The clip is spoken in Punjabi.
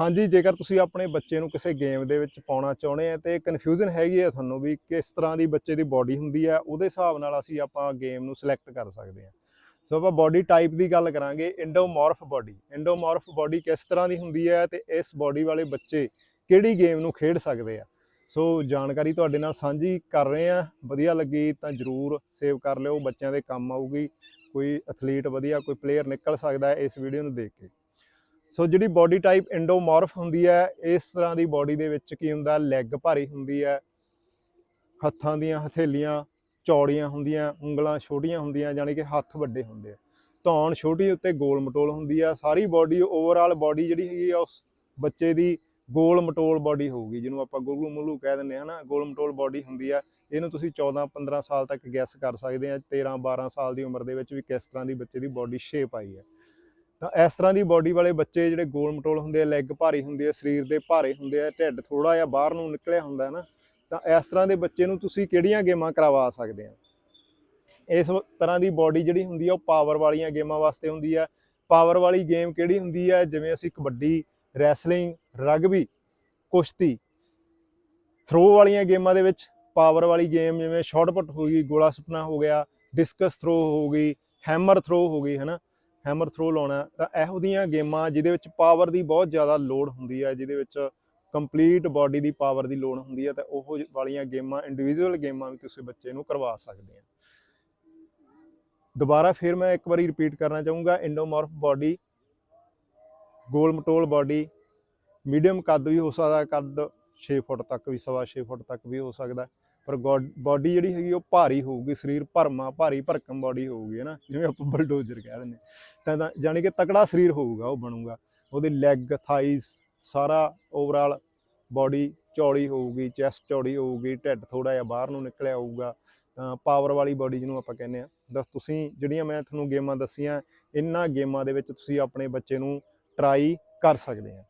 ਹਾਂਜੀ, ਜੇਕਰ ਤੁਸੀਂ ਆਪਣੇ ਬੱਚੇ ਨੂੰ ਕਿਸੇ ਗੇਮ ਦੇ ਵਿੱਚ ਪਾਉਣਾ ਚਾਹੁੰਦੇ ਆ, ਤੇ ਕਨਫਿਊਜ਼ਨ ਹੈਗੀ ਆ ਤੁਹਾਨੂੰ ਵੀ ਕਿਸ ਤਰ੍ਹਾਂ ਦੀ ਬੱਚੇ ਦੀ ਬਾਡੀ ਹੁੰਦੀ ਆ, ਉਹਦੇ ਹਿਸਾਬ ਨਾਲ ਅਸੀਂ ਆਪਾਂ ਗੇਮ ਨੂੰ ਸਿਲੈਕਟ ਕਰ ਸਕਦੇ ਆ। ਸੋ ਆਪਾਂ ਬਾਡੀ ਟਾਈਪ ਦੀ ਗੱਲ ਕਰਾਂਗੇ ਇੰਡੋਮੋਰਫ ਬਾਡੀ ਇੰਡੋਮੋਰਫ ਬਾਡੀ ਕਿਸ ਤਰ੍ਹਾਂ ਦੀ ਹੁੰਦੀ ਹੈ ਤੇ ਇਸ ਬਾਡੀ ਵਾਲੇ ਬੱਚੇ ਕਿਹੜੀ ਗੇਮ ਨੂੰ ਖੇਡ ਸਕਦੇ ਆ? ਸੋ ਜਾਣਕਾਰੀ ਤੁਹਾਡੇ ਨਾਲ ਸਾਂਝੀ ਕਰ ਰਹੇ ਆ। ਵਧੀਆ ਲੱਗੀ ਤਾਂ ਜਰੂਰ ਸੇਵ ਕਰ ਲਿਓ, ਬੱਚਿਆਂ ਦੇ ਕੰਮ ਆਊਗੀ। ਕੋਈ ਐਥਲੀਟ ਵਧੀਆ, ਕੋਈ ਪਲੇਅਰ ਨਿਕਲ ਸਕਦਾ ਇਸ ਵੀਡੀਓ ਨੂੰ ਦੇਖ ਕੇ। ਸੋ ਜਿਹੜੀ ਬਾਡੀ ਟਾਈਪ ਇੰਡੋਮੋਰਫ ਹੁੰਦੀ ਹੈ, ਇਸ ਤਰ੍ਹਾਂ ਦੀ ਬਾਡੀ ਦੇ ਵਿੱਚ ਕੀ ਹੁੰਦਾ? ਲੈਗ ਭਾਰੀ ਹੁੰਦੀ ਹੈ। ਹੱਥਾਂ ਦੀਆਂ ਹਥੇਲੀਆਂ ਚੌੜੀਆਂ ਹੁੰਦੀਆਂ, ਉਂਗਲਾਂ ਛੋਟੀਆਂ ਹੁੰਦੀਆਂ ਯਾਨੀ ਕਿ ਹੱਥ ਵੱਡੇ ਹੁੰਦੇ ਆ। ਧੌਣ ਛੋਟੀ, ਉੱਤੇ ਗੋਲ ਮਟੋਲ ਹੁੰਦੀ ਆ। ਸਾਰੀ ਬਾਡੀ ਓਵਰਆਲ ਬਾਡੀ ਜਿਹੜੀ ਹੈਗੀ ਆ, ਉਸ ਬੱਚੇ ਦੀ ਗੋਲ ਮਟੋਲ ਬਾਡੀ ਹੋਊਗੀ, ਜਿਹਨੂੰ ਆਪਾਂ ਗੋਲੂ ਮੋਲੂ ਕਹਿ ਦਿੰਦੇ ਹਾਂ ਨਾ ਗੋਲ ਮਟੋਲ ਬਾਡੀ ਹੁੰਦੀ ਆ। ਇਹਨੂੰ ਤੁਸੀਂ 14 15 ਸਾਲ ਤੱਕ ਗੈਸ ਕਰ ਸਕਦੇ ਆ 13 12 ਸਾਲ ਦੀ ਉਮਰ ਦੇ ਵਿੱਚ ਵੀ ਕਿਸ ਤਰ੍ਹਾਂ ਦੀ ਬੱਚੇ ਦੀ ਬਾਡੀ ਸ਼ੇਪ ਆਈ ਹੈ ਤਾਂ ਇਸ ਤਰ੍ਹਾਂ ਦੀ ਬਾਡੀ ਵਾਲੇ ਬੱਚੇ ਜਿਹੜੇ ਗੋਲ ਮਟੋਲ ਹੁੰਦੇ ਆ ਲੈਗ ਭਾਰੀ ਹੁੰਦੇ ਆ, ਸਰੀਰ ਦੇ ਭਾਰੇ ਹੁੰਦੇ ਆ, ਢਿੱਡ ਥੋੜਾ ਜਿਹਾ ਬਾਹਰ ਨੂੰ ਨਿਕਲਿਆ ਹੁੰਦਾ ਹੈ ਨਾ, ਤਾਂ ਇਸ ਤਰ੍ਹਾਂ ਦੇ ਬੱਚੇ ਨੂੰ ਤੁਸੀਂ ਕਿਹੜੀਆਂ ਗੇਮਾਂ ਕਰਵਾ ਸਕਦੇ ਆ? ਇਸ ਤਰ੍ਹਾਂ ਦੀ ਬਾਡੀ ਜਿਹੜੀ ਹੁੰਦੀ ਆ, ਉਹ ਪਾਵਰ ਵਾਲੀਆਂ ਗੇਮਾਂ ਵਾਸਤੇ ਹੁੰਦੀ ਆ। ਪਾਵਰ ਵਾਲੀ ਗੇਮ ਕਿਹੜੀ ਹੁੰਦੀ ਆ? ਜਿਵੇਂ ਅਸੀਂ ਕਬੱਡੀ ਰੈਸਲਿੰਗ ਰਗਬੀ ਕੁਸ਼ਤੀ ਥਰੋ ਵਾਲੀਆਂ ਗੇਮਾਂ ਦੇ ਵਿੱਚ ਪਾਵਰ ਵਾਲੀ ਗੇਮ ਜਿਵੇਂ ਸ਼ਾਟ ਪੁੱਟ ਹੋ ਗਈ, ਗੋਲਾ ਸੁੱਟਣਾ ਹੋ ਗਿਆ ਡਿਸਕਸ ਥਰੋ ਹੋ ਗਈ ਹੈਮਰ ਥਰੋ ਹੋ ਗਈ, ਹੈਨਾ? ਹੈਮਰ ਥਰੋ ਲਾਉਣਾ ਤਾਂ ਇਹੋ ਦੀਆਂ ਗੇਮਾਂ ਜਿਹਦੇ ਵਿੱਚ ਪਾਵਰ ਦੀ ਬਹੁਤ ਜ਼ਿਆਦਾ ਲੋੜ ਹੁੰਦੀ ਹੈ, ਜਿਹਦੇ ਵਿੱਚ ਕੰਪਲੀਟ ਬਾਡੀ ਦੀ ਪਾਵਰ ਦੀ ਲੋੜ ਹੁੰਦੀ ਹੈ, ਤਾਂ ਉਹ ਵਾਲੀਆਂ ਗੇਮਾਂ ਇੰਡੀਵਿਜੂਅਲ ਗੇਮਾਂ ਵੀ ਤੁਸੀਂ ਬੱਚੇ ਨੂੰ ਕਰਵਾ ਸਕਦੇ ਆ ਦੁਬਾਰਾ ਫਿਰ ਮੈਂ ਇੱਕ ਵਾਰੀ ਰਿਪੀਟ ਕਰਨਾ ਚਾਹੂੰਗਾ ਇੰਡੋਮੋਰਫ ਬਾਡੀ ਗੋਲ ਮਟੋਲ ਬਾਡੀ ਮੀਡੀਅਮ ਕੱਦ ਵੀ ਹੋ ਸਕਦਾ, ਕੱਦ 6 ਫੁੱਟ ਤੱਕ ਵੀ, ਸਵਾ 6 ਫੁੱਟ ਤੱਕ ਵੀ ਹੋ ਸਕਦਾ। ਪਰ ਬਾਡੀ ਜਿਹੜੀ ਹੈਗੀ ਉਹ ਭਾਰੀ ਹੋਊਗੀ, ਸਰੀਰ ਭਰਮਾ, ਭਾਰੀ ਭਰਕਮ ਬਾਡੀ ਹੋਊਗੀ, ਹੈ ਨਾ? ਜਿਵੇਂ ਆਪਾਂ ਬਲਡੋਜ਼ਰ ਕਹਿ ਦਿੰਦੇ ਤਾਂ ਤਾਂ ਜਾਣੀ ਕਿ ਤਕੜਾ ਸਰੀਰ ਹੋਊਗਾ, ਉਹ ਬਣੂਗਾ। ਉਹਦੇ ਲੈਗ ਥਾਈਸ ਸਾਰਾ ਓਵਰਆਲ ਬਾਡੀ ਚੌੜੀ ਹੋਊਗੀ ਚੈਸਟ ਚੌੜੀ ਹੋਊਗੀ, ਢਿੱਡ ਥੋੜਾ ਜਿਹਾ ਬਾਹਰ ਨੂੰ ਨਿਕਲਿਆ ਹੋਊਗਾ। ਤਾਂ ਪਾਵਰ ਵਾਲੀ ਬਾਡੀ ਜਿਹਨੂੰ ਆਪਾਂ ਕਹਿੰਦੇ ਆ ਦੱਸ, ਤੁਸੀਂ ਜਿਹੜੀਆਂ ਮੈਂ ਤੁਹਾਨੂੰ ਗੇਮਾਂ ਦੱਸੀਆਂ ਇਹਨਾਂ ਗੇਮਾਂ ਦੇ ਵਿੱਚ ਤੁਸੀਂ ਆਪਣੇ ਬੱਚੇ ਨੂੰ ਟਰਾਈ ਕਰ ਸਕਦੇ ਆ।